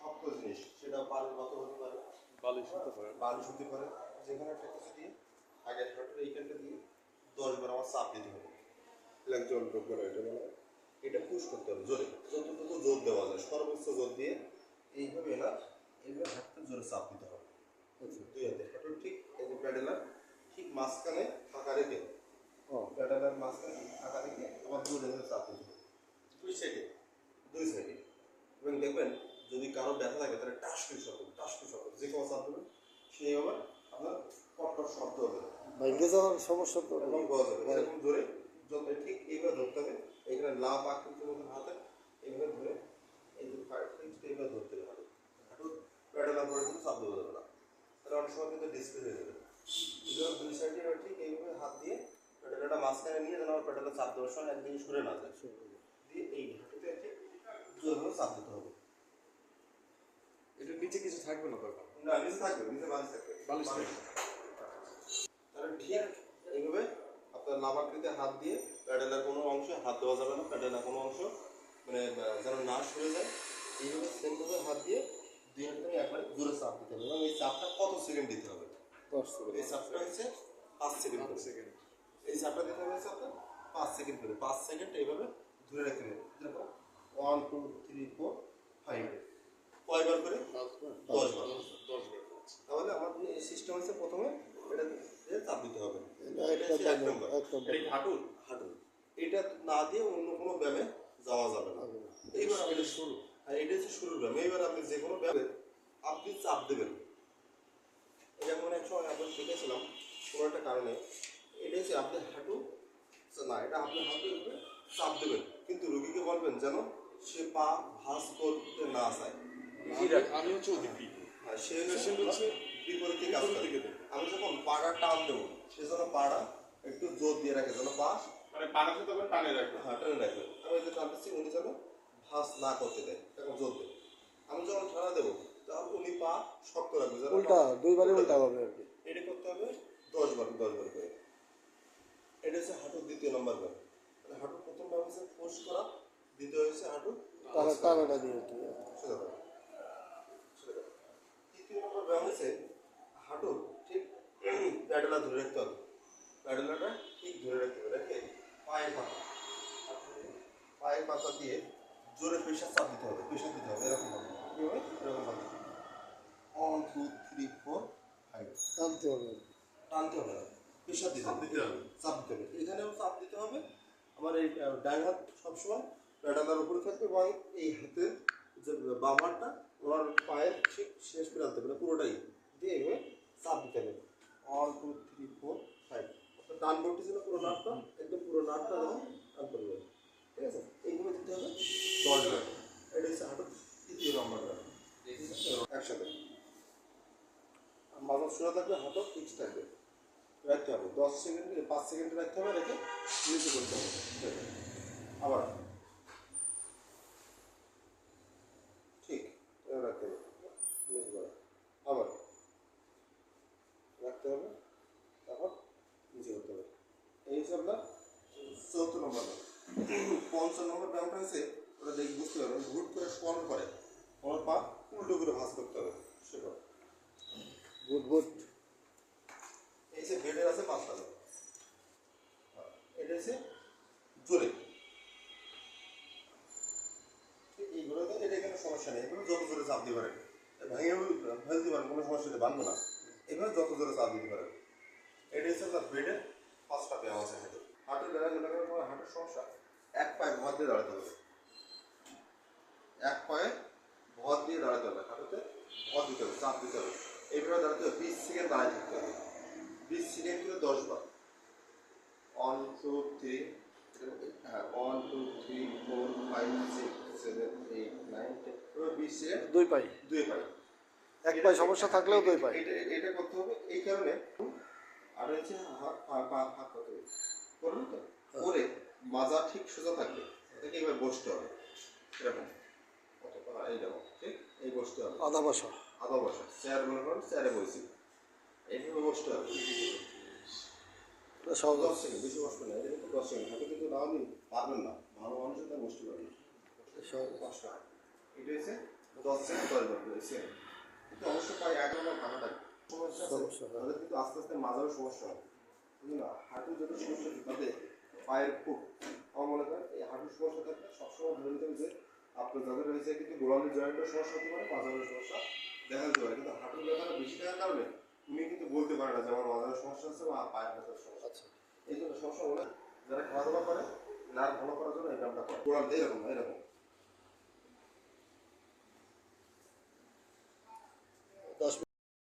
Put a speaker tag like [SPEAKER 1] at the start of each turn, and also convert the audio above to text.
[SPEAKER 1] শক্ত জিনিস সেটা পানির মতো হতে পারে
[SPEAKER 2] বালিশ হতে পারে।
[SPEAKER 1] বালিশ হতে পারে যেখানে একটা কিছু দিয়ে আগে হাঁটুর এইখানটা দিয়ে দশ বার আমার চাপ দিতে হবে। একজন লোক বলে এটা বলা। এটা পুশ করতে হবে জোরে। যতটুকু জোর দেওয়া যায় সর্বোচ্চ জোর দিয়ে এইভাবে না এইভাবে হাঁটতে জোরে চাপ দিতে হবে। দুই হাতে হাঁটুর ঠিক এই যে প্যাডেলার ঠিক মাঝখানে ফাঁকা রেখে প্যাডেলার মাঝখানে ফাঁকা রেখে আবার জোরে জোরে চাপ দিতে হবে দুই সাইডে দুই সাইডে এবং দেখবেন যদি কারও ব্যথা থাকে তাহলে টাসকি শব্দ টাসকি শব্দ যে কোনো চাপ দেবেন সেই আবার আপনার কটকট শব্দ হবে।
[SPEAKER 2] ভাঙ্গে যাওয়ার সমস্যা তো
[SPEAKER 1] এবং গজ হবে এরকম জোরে যত ঠিক এইভাবে ধরতে হবে এখানে লাভ আকৃতির মতো হাতে এইভাবে ধরে এই যে ফিক্সড এইভাবে ধরতে হবে। হাঁটু প্যাডেলার পরে কিন্তু চাপ দেওয়া যাবে না। তাহলে অনেক সময় কিন্তু ডিসপ্লে হয়ে যাবে। দুই সাইডে ঠিক এইভাবে হাত দিয়ে প্যাডেলাটা মাঝখানে নিয়ে যেন আমার প্যাডেলা চাপ দেওয়ার সময় একদিকে সরে না যায়। দিয়ে এই হাঁটুতে ঠিক জোরভাবে চাপ দিতে হবে।
[SPEAKER 2] থাকবে না তখন
[SPEAKER 1] না নিচে থাকবে নিচে বালিশ থাকবে।
[SPEAKER 2] বালিশ থাকবে।
[SPEAKER 1] তাহলে ঠিক এইভাবে আপনার লাভাকৃতি হাত দিয়ে প্যাডেলের কোনো অংশে হাত দেওয়া যাবে না প্যাডেলের কোনো অংশ মানে যেন না সরে যায়। এইভাবে সেমভাবে হাত দিয়ে দুই হাত থেকে একবারে জোরে চাপ দিতে হবে এবং এই চাপটা কত সেকেন্ড দিতে হবে?
[SPEAKER 2] দশ সেকেন্ড
[SPEAKER 1] এই চাপটা হচ্ছে পাঁচ সেকেন্ড
[SPEAKER 2] পাঁচ সেকেন্ড
[SPEAKER 1] এই চাপটা দিতে হবে হচ্ছে আপনার পাঁচ সেকেন্ড করে। পাঁচ সেকেন্ড এইভাবে ধরে রাখতে হবে। দেখো one two three four five কয়বার করে? দশ বার। তাহলে আমার সিস্টেম হচ্ছে প্রথমে এটা দিয়ে চাপ দিতে হবে।
[SPEAKER 2] এটা
[SPEAKER 1] এক নম্বর। এটা হাঁটুর? হাঁটুর। এটা না দিয়ে অন্য কোনো ব্যায়ামে যাওয়া যাবে না। এইবার আপনি শুরু। আর এটা হচ্ছে শুরুর ব্যায়াম। এইবার আপনি যে কোনো ব্যায়ামে আপনি চাপ দেবেন। যেমন এক সময় আমরা শিখেছিলাম কোনো একটা কারণে। এটা হচ্ছে আপনি হাঁটু না এটা আপনি হাঁটুর উপরে চাপ দেবেন। কিন্তু রুগীকে বলবেন যেন সে পা ভাঁজ করতে না চায়।
[SPEAKER 2] আমি হচ্ছে ওদিক
[SPEAKER 1] আর সে
[SPEAKER 2] হচ্ছে
[SPEAKER 1] বিপরীতে কাজ করে। আমি যখন পাড়া টান দেবো সে যেন পাড়া একটু জোর দিয়ে রাখে যেন পা
[SPEAKER 3] মানে পানাতে তখন টানে রাখবে।
[SPEAKER 1] হ্যাঁ টেনে রাখবে। আমি যে টানতেছি উনি যেন ভাঁজ না করতে দেয় এখন জোর দেয়। আমি যখন ঠাড়া দেবো তখন উনি পা শক্ত রাখবে যেন
[SPEAKER 2] উল্টা
[SPEAKER 1] পা-
[SPEAKER 2] দুইবারে
[SPEAKER 1] উল্টা
[SPEAKER 2] হবে আর কি।
[SPEAKER 1] এটা করতে হবে দশ বার দশ বার করে। এটা হচ্ছে হাঁটুর দ্বিতীয় নম্বর ব্যায়াম মানে হাঁটুর প্রথম ব্যায়াম হচ্ছে পোষ করা দ্বিতীয় হচ্ছে হাঁটু
[SPEAKER 2] টানা টানাটা দিয়ে আর কি
[SPEAKER 1] সোজা করা। সোজা করা। তৃতীয় নম্বর ব্যায়াম হচ্ছে হাঁটুর ঠিক? প্যাডেলা ধরে রাখতে হবে। প্যাডেলাটা ঠিক ধরে রাখতে হবে রেখে পায়ের পাতা। পায়ের পাতা দিয়ে জোরে প্রেশার চাপ দিতে হবে প্রেশার দিতে হবে এরকম হবে। কীভাবে এরকম হবে। One two three four five
[SPEAKER 2] টানতে হবে।
[SPEAKER 1] টানতে হবে প্রেশার দিতে হবে। চাপ দিতে হবে। এখানেও চাপ দিতে হবে। আমার এই ডান হাত সবসময় প্যাডালার উপরে থাকবে এবং এই হাতের যে বাম হাতটা ওনার পায়ের ঠিক শেষ প্রান্তে মানে পুরোটাই। দিয়ে এইভাবে চাপ দিতে হবে। One two three four five ডান বটি ছিল পুরো নাটটা একদম পুরো নাটটা যখন টান করবে ঠিক আছে? এইভাবে দিতে হবে। দশ এটা হচ্ছে হাঁটুর তৃতীয় নম্বর একসাথে। মাথা সোজা থাকবে হাঁটও ফিক্স থাকবে। রাখতে হবে। দশ সেকেন্ড পাঁচ সেকেন্ড রাখতে হবে রেখে নিচে করতে হবে। আবার ঠিক এবার রাখতে হবে নিচে করা আবার রাখতে হবে তারপর নিচে করতে হবে। এই হচ্ছে আপনার চৌদ্দ নম্বর। পঞ্চম নম্বর ব্যায়ামটা হচ্ছে ওটা দেখে বুঝতে পারবেন হুট করে শোয়ানোর পরে আমার পা উল্টো করে ভাঁজ করতে হবে সেটা
[SPEAKER 2] গুড গুড
[SPEAKER 1] এই যে বেডের আছে পাঁচটা এটা হচ্ছে জোরে। এইগুলোতে এটা এখানে সমস্যা নেই এগুলো যত জোরে চাপ দিতে পারেন। ভেঙে ফেলতে পারেন কোনো সমস্যা নেই বানবো না। এভাবে যত জোরে চাপ দিতে পারেন এটা হচ্ছে আপনার বেডের পাঁচটা ব্যায়াম আছে হাঁটু হাঁটুর ব্যায়াম মনে করেন হাঁটুর সমস্যা এক পায়ে ভর দিয়ে দাঁড়াতে হবে। এক পায়ে ভর দিয়ে দাঁড়াতে হবে। হাঁটুতে ভর দিতে হবে চাপ দিতে হবে। এইভাবে দাঁড়াতে হবে বিশ সেকেন্ড দাঁড়ায় থাকতে হবে। বিশ সেকেন্ড করে দশ বার। ওয়ান টু থ্রি হ্যাঁ one two three four five six seven eight nine ten বিশ সেকেন্ড
[SPEAKER 2] দুই পাই
[SPEAKER 1] দুই পাই
[SPEAKER 2] এক পায়ে সমস্যা থাকলেও দুই পাই
[SPEAKER 1] এটা করতে হবে এই কারণে আর হচ্ছে পা হাত করুন তো? করে মাজা ঠিক সোজা থাকবে। এটাকে এবার বসতে হবে। এরকম। ঠিক এই বসতে হবে।
[SPEAKER 2] আধা বসা।
[SPEAKER 1] আধা বসা। চেয়ার মনে করেন চেয়ারে বসি। এইভাবে বসতে হবে। দশ সেকেন্ড বেশি বসবে না। এটা কিন্তু দশ সেকেন্ড। হাতে কিন্তু না পারবেন না। ভালো মানুষের তার বসতে পারবেন
[SPEAKER 2] সহজ।
[SPEAKER 1] কষ্ট হয়। এটা হচ্ছে দশ সেকেন্ড দশ বার করে সেকেন্ড। অবশ্যই এক নম্বর ভাঙা থাকে সমস্যা আছে। তাদের কিন্তু আস্তে আস্তে মাজারও সমস্যা হয় না? হাঁটুর যত সমস্যা তাদের পায়ের খুব। আমার মনে করেন এই হাঁটুর সমস্যা থাকলে সবসময় ধরে নিতে হবে যে আপনার যাদের রয়েছে কিন্তু গোলামের জয়েন্টের সমস্যা হতে পারে মাজারের সমস্যা দেখা দিতে পারে। কিন্তু হাঁটুর ব্যথাটা বেশি থাকার কারণে উনি কিন্তু বলতে পারে না যে আমার মাজারের সমস্যা আছে বা পায়ের ব্যথার সমস্যা। আছে
[SPEAKER 4] আচ্ছা।
[SPEAKER 1] এই জন্য সবসময় যারা খাওয়া দাওয়া করে নার্ভ ভালো করার জন্য এই ব্যায়ামটা করে। গোড়াল এরকম এরকম